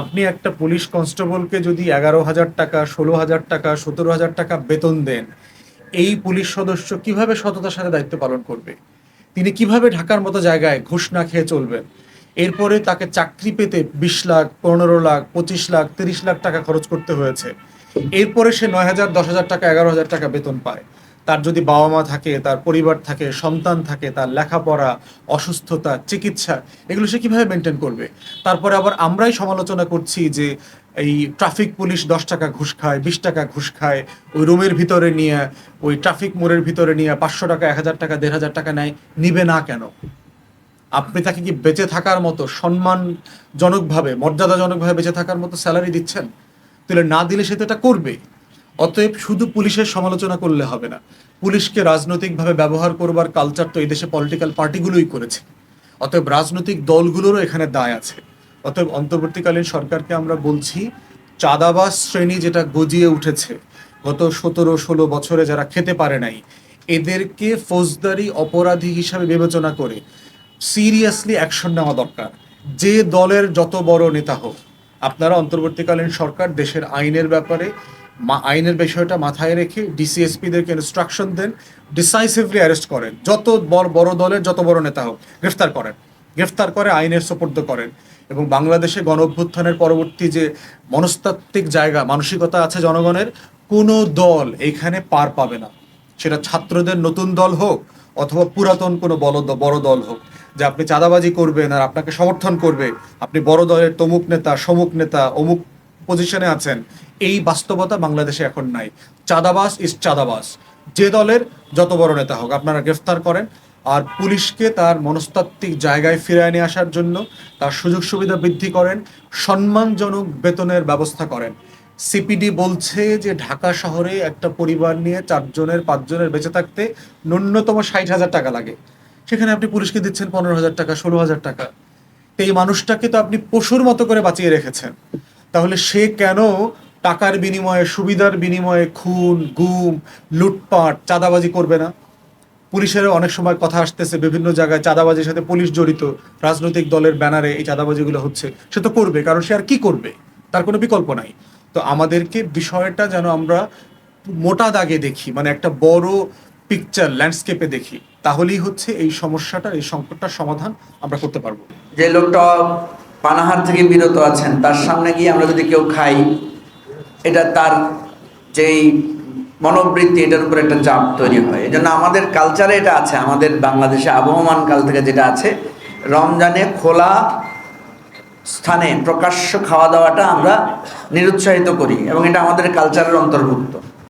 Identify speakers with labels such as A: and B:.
A: আপনি একটা পুলিশ কনস্টেবলকে যদি এগারো হাজার টাকা, ষোলো হাজার টাকা, সতেরো হাজার টাকা বেতন দেন, এই পুলিশ সদস্য কীভাবে সততার সাথে দায়িত্ব পালন করবে? তিনি কীভাবে ঢাকার মতো জায়গায় ঘুষ না খেয়ে চলবেন? এরপরে তাকে চাকরি পেতে বিশ লাখ, পনেরো লাখ, পঁচিশ লাখ, তিরিশ লাখ টাকা খরচ করতে হয়েছে। এরপরে সে নয় হাজার, দশ হাজার টাকা, এগারো হাজার টাকা বেতন পায়। তার যদি বাবা মা থাকে, তার পরিবার থাকে, সন্তান থাকে, তার লেখাপড়া, অসুস্থতা, চিকিৎসা, এগুলো সে কীভাবে মেনটেন করবে? তারপরে আবার আমরাই সমালোচনা করছি যে এই ট্রাফিক পুলিশ দশ টাকা ঘুষ খায়, বিশ টাকা ঘুষ খায়, ওই রুমের ভিতরে নিয়ে, ওই ট্রাফিক মোড়ের ভিতরে নিয়ে পাঁচশো টাকা, এক হাজার টাকা, দেড় হাজার টাকা নেয়, নিবে না কেন? আপনি তাকে কি বেঁচে থাকার মতো সম্মানজনকভাবে, মর্যাদাজনকভাবে বেঁচে থাকার মতো স্যালারি দিচ্ছেন? তাহলে না দিলে সে তো এটা করবে অতএব শুধু পুলিশের সমালোচনা করলে হবে না। পুলিশকে রাজনৈতিকভাবে ব্যবহার করবার কালচার তো এই দেশে পলিটিক্যাল পার্টিগুলোই করেছে। অতএব রাজনৈতিক দলগুলোরও এখানে দায় আছে। অতএব অন্তর্বর্তীকালীন সরকারকে আমরা বলছি চাঁদাবাস শ্রেণি যেটা গজিয়ে উঠেছে, গত সতেরো, ষোলো বছরে যারা খেতে পারে নাই, এদেরকে ফৌজদারি অপরাধী হিসাবে বিবেচনা করে সিরিয়াসলি অ্যাকশন নেওয়া দরকার। যে দলের যত বড় নেতা হোক, আপনারা অন্তর্বর্তীকালীন সরকার দেশের আইনের ব্যাপারে আইনের বিষয়টা মাথায় রেখে ডিসিএসপিদেরকে ইনস্ট্রাকশন দেন ডিসাইসিভলি অ্যারেস্ট করেন। যত বড় বড় দলের, যত বড় নেতা হোক, গ্রেফতার করেন। গ্রেফতার করে আইনের সোপর্দ করেন। এবং বাংলাদেশে গণ অভ্যুত্থানের পরবর্তী যে মনস্তাত্ত্বিক জায়গা, মানসিকতা আছে জনগণের, কোনো দল এখানে পার পাবে না। সেটা ছাত্রদের নতুন দল হোক অথবা পুরাতন কোনো দ- বড় দল হোক, যে আপনি চাঁদাবাজি করবেন আর আপনাকে সমর্থন করবে। আপনি বড় দলের তমুক নেতা, সমুক নেতা, অমুক পজিশনে আছেন এই বাস্তবতা বাংলাদেশে এখন নাই। চাঁদাবাস ইস চাঁদাবাস যে দলের যত বড় নেতা হোক, আপনারা গ্রেফতার করেন। আর পুলিশকে তার মনস্তাত্ত্বিক জায়গায় ফিরিয়ে নিয়ে আসার জন্য তার সুযোগ সুবিধা বৃদ্ধি করেন, সম্মানজনক বেতনের ব্যবস্থা করেন। সিপিডি বলছে যে ঢাকা শহরে একটা পরিবার নিয়ে চারজনের, পাঁচজনের বেঁচে থাকতে ন্যূনতম ষাট হাজার টাকা লাগে। সেখানে আপনি পুলিশকে দিচ্ছেন পনেরো হাজার টাকা, ষোলো হাজার টাকা। এই মানুষটাকে তো আপনি পশুর মতো করে বাঁচিয়ে রেখেছেন। তাহলে সে কেন টাকার বিনিময়ে, সুবিধার বিনিময়ে খুন, গুম, লুটপাট, চাঁদাবাজি করবে না। পুলিশের অনেক সময় কথা আসতেছে, বিভিন্ন জায়গায় চাঁদাবাজির সাথে পুলিশ জড়িত। রাজনৈতিক দলের ব্যানারে এই চাঁদাবাজিগুলো হচ্ছে। সে তো করবে, কারণ সে আর কি করবে? তার কোনো বিকল্প নাই। তো আমাদেরকে বিষয়টা যেন আমরা মোটা দাগে দেখি মানে একটা বড় পিকচার ল্যান্ডস্কেপে দেখি, তাহলেই হচ্ছে এই সমস্যাটা এই সংকটটার সমাধান আমরা করতে পারব।
B: যে লোকটা পানাহার থেকে বিরত আছেন, তার সামনে গিয়ে আমরা যদি কেউ খাই এটা তার যেই মনোবৃত্তি, এটার উপর একটা চাপ তৈরি হয়। এই আমাদের কালচারে এটা আছে, আমাদের বাংলাদেশে আবহমান কাল থেকে যেটা আছে, রমজানে খোলা স্থানে প্রকাশ্য খাওয়া দাওয়াটা আমরা নিরুৎসাহিত করি এবং এটা আমাদের কালচারের অন্তর্ভুক্ত।